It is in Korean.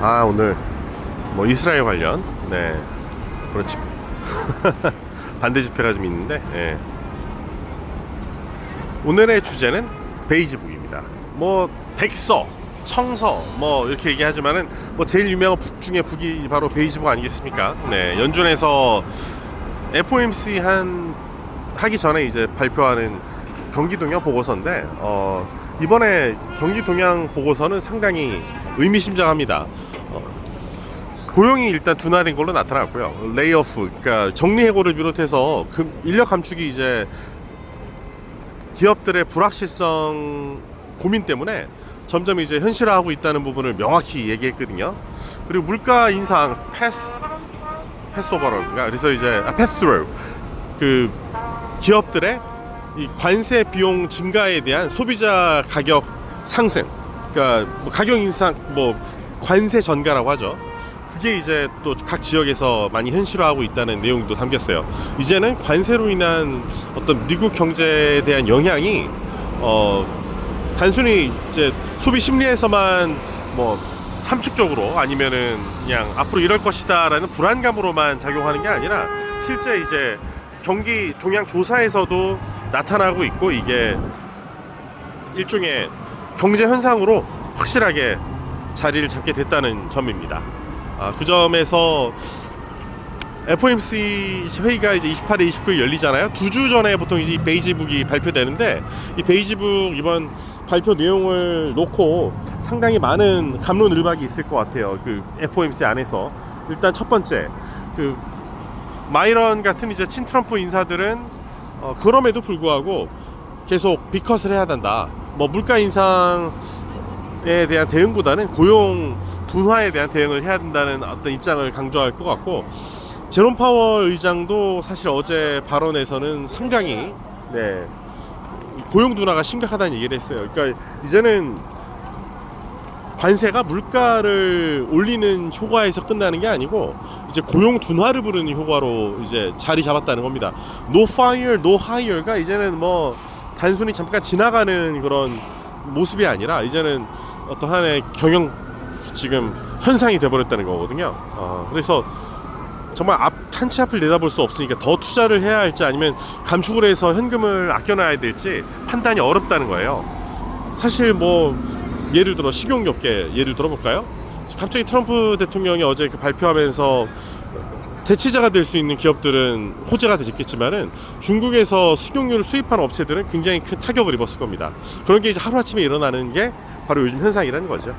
아 오늘 뭐 이스라엘 관련 네 그렇지 반대 집회가 좀 있는데 예. 오늘의 주제는 베이지북입니다. 뭐 백서, 청서 뭐 이렇게 얘기하지만은 뭐 제일 유명한 북 중에 북이 바로 베이지북 아니겠습니까? 네 연준에서 FOMC 한 하기 전에 이제 발표하는 경기 동향 보고서인데 어, 이번에 경기 동향 보고서는 상당히 의미심장합니다. 어, 고용이 일단 둔화된 걸로 나타났고요. 레이오프, 그러니까 정리해고를 비롯해서 금, 인력 감축이 이제 기업들의 불확실성 고민 때문에 점점 이제 현실화하고 있다는 부분을 명확히 얘기했거든요. 그리고 물가 인상 패스 패스오버런가 그래서 이제 아, 패스트로 그 기업들의 이 관세 비용 증가에 대한 소비자 가격 상승, 그러니까 뭐 가격 인상, 뭐 관세 전가라고 하죠. 그게 이제 또 각 지역에서 많이 현실화하고 있다는 내용도 담겼어요. 이제는 관세로 인한 어떤 미국 경제에 대한 영향이 어 단순히 이제 소비 심리에서만 뭐 함축적으로 아니면은 그냥 앞으로 이럴 것이다라는 불안감으로만 작용하는 게 아니라 실제 이제 경기 동향 조사에서도 나타나고 있고 이게 일종의 경제 현상으로 확실하게 자리를 잡게 됐다는 점입니다. 아, 그 점에서 FOMC 회의가 이제 28일, 29일 열리잖아요. 두 주 전에 보통 이제 이 베이지북이 발표되는데 이 베이지북 이번 발표 내용을 놓고 상당히 많은 감론을박이 있을 것 같아요. 그 FOMC 안에서 일단 첫 번째 그 마이런 같은 이제 친트럼프 인사들은 어, 그럼에도 불구하고 계속 비컷을 해야 된다. 뭐 물가 인상에 대한 대응보다는 고용 둔화에 대한 대응을 해야 된다는 어떤 입장을 강조할 것 같고 제롬 파월 의장도 사실 어제 발언에서는 상당히 네 고용 둔화가 심각하다는 얘기를 했어요. 그러니까 이제는 관세가 물가를 올리는 효과에서 끝나는 게 아니고 이제 고용 둔화를 부르는 효과로 이제 자리 잡았다는 겁니다. No fire, no hire가 이제는 뭐 단순히 잠깐 지나가는 그런 모습이 아니라 이제는 어떤 하나의 경영 지금 현상이 돼버렸다는 거거든요. 어, 그래서 정말 앞 한치 앞을 내다볼 수 없으니까 더 투자를 해야 할지 아니면 감축을 해서 현금을 아껴놔야 될지 판단이 어렵다는 거예요. 사실 뭐 예를 들어 식용업계 예를 들어볼까요? 갑자기 트럼프 대통령이 어제 그 발표하면서 대체자가 될 수 있는 기업들은 호재가 됐겠지만은 중국에서 식용유를 수입하는 업체들은 굉장히 큰 타격을 입었을 겁니다. 그런 게 이제 하루아침에 일어나는 게 바로 요즘 현상이라는 거죠.